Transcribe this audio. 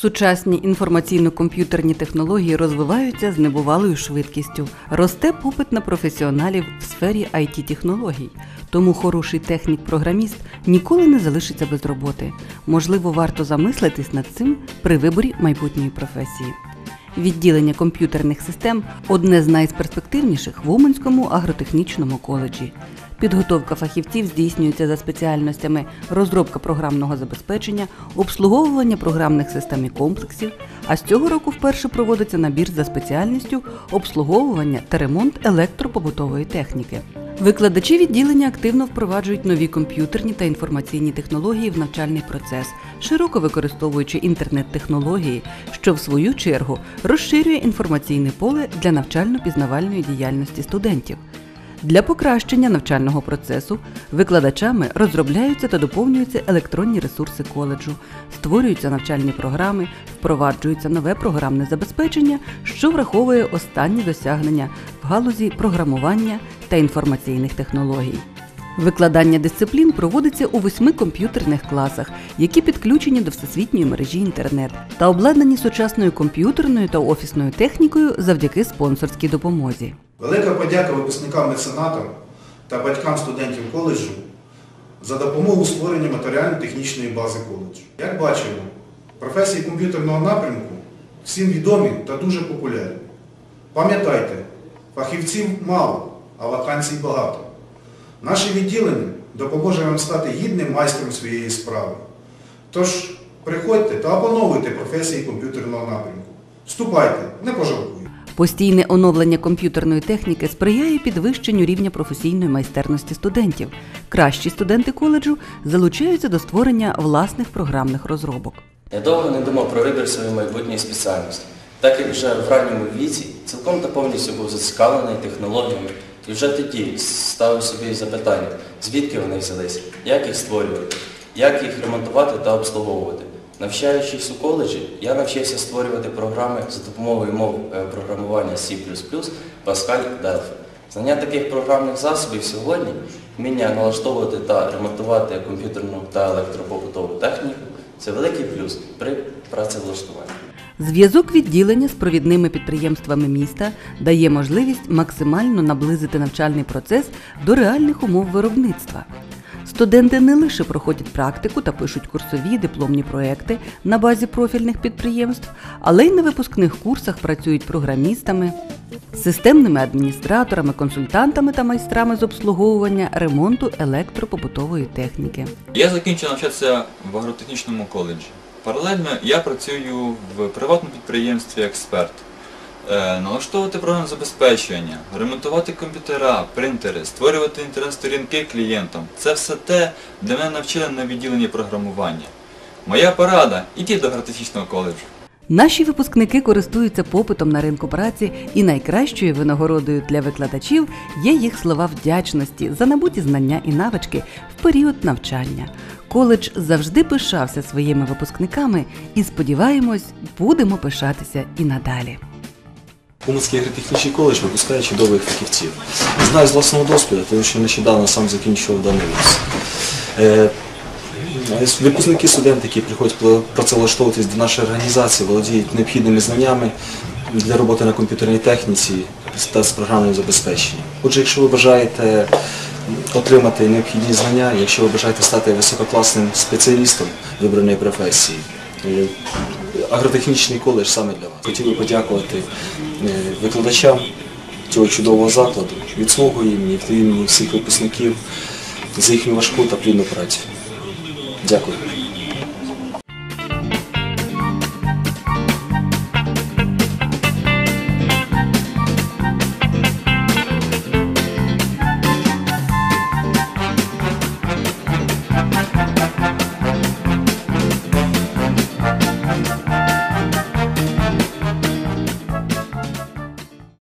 Сучасні інформаційно-комп'ютерні технології розвиваються з небувалою швидкістю. Росте попит на професіоналів в сфері it технологій тому хороший технік-програміст ніколи не залишиться без роботи. Можливо, варто замислитись над цим при виборі майбутньої професії. Відділення комп'ютерних систем одне з найперспективніших в Уманському агротехнічному коледжі. Підготовка фахівців здійснюється за спеціальностями розробка програмного забезпечення, обслуговування програмних систем і комплексів. А з цього року вперше проводиться набір за спеціальністю обслуговування та ремонт електропобутової техніки. Викладачі відділення активно впроваджують нові комп'ютерні та інформаційні технології в навчальний процес, широко використовуючи інтернет-технології, що в свою чергу розширює інформаційне поле для навчально-пізнавальної діяльності студентів. Для покращення навчального процесу викладачами розробляються та доповнюються електронні ресурси коледжу, створюються навчальні програми, впроваджується нове програмне забезпечення, що враховує останні досягнення в галузі програмування та інформаційних технологій. Викладання дисциплін проводиться у восьми комп'ютерних класах, які підключені до всесвітньої мережі інтернет та обладнані сучасною комп'ютерною та офісною технікою завдяки спонсорській допомозі. Велика подяка випускникам меценатам та батькам студентів коледжу за допомогу створенні матеріально-технічної бази коледжу. Як бачимо, професії комп'ютерного напрямку всім відомі та дуже популярні. Пам'ятайте, фахівців мало, а вакансій багато. Наше відділення допоможе вам стати гідним майстром своєї справи. Тож приходьте та опановуйте професії комп'ютерного напрямку. Вступайте, не пожалкуйте. Постійне оновлення комп'ютерної техніки сприяє підвищенню рівня професійної майстерності студентів. Кращі студенти коледжу залучаються до створення власних програмних розробок. Я довго не думав про вибір своєї майбутньої спеціальності, так як вже в ранньому віці цілком та повністю був зацікавлений технологіями і вже тоді ставив собі запитання, звідки вони взялися, як їх створювати, як їх ремонтувати та обслуговувати. Навчаючись у коледжі, я навчився створювати програми за допомогою мов е, програмування C++, Pascal, Delphi. Знання таких програмних засобів сьогодні, вміння налаштовувати та ремонтувати комп'ютерну та електропобутову техніку це великий плюс при працевлаштуванні. Зв'язок відділення з провідними підприємствами міста дає можливість максимально наблизити навчальний процес до реальних умов виробництва. Студенти не лише проходять практику та пишуть курсові дипломні проекти на базі профільних підприємств, але й на випускних курсах працюють програмістами, системними адміністраторами, консультантами та майстрами з обслуговування ремонту електропобутової техніки. Я закінчив навчатися в агротехнічному коледжі. Паралельно я працюю в приватному підприємстві експерт. Е, Налаштовувати програмне забезпечення, ремонтувати комп'ютера, принтери, створювати інтернет-сторінки клієнтам це все те, де мене навчили на відділенні програмування. Моя порада ідіть до агротехнічного коледжу. Наші випускники користуються попитом на ринку праці, і найкращою винагородою для викладачів є їх слова вдячності за набуті знання і навички в період навчання. Коледж завжди пишався своїми випускниками і сподіваємось, будемо пишатися і надалі. Уманський агротехнічний коледж випускає чудових фахівців. Знаю з власного досвіду, тому що нещодавно сам закінчував даний вуз. Е, Випускники студенти, які приходять працевлаштовуватись до нашої організації, володіють необхідними знаннями для роботи на комп'ютерній техніці та з програмним забезпеченням. Отже, якщо ви бажаєте отримати необхідні знання, якщо ви бажаєте стати висококласним спеціалістом вибраної професії, е, агротехнічний коледж саме для вас. Хотів би подякувати е, викладачам цього чудового закладу від свого імені, від імені всіх випускників за їхню важку та плідну працю. Дякую.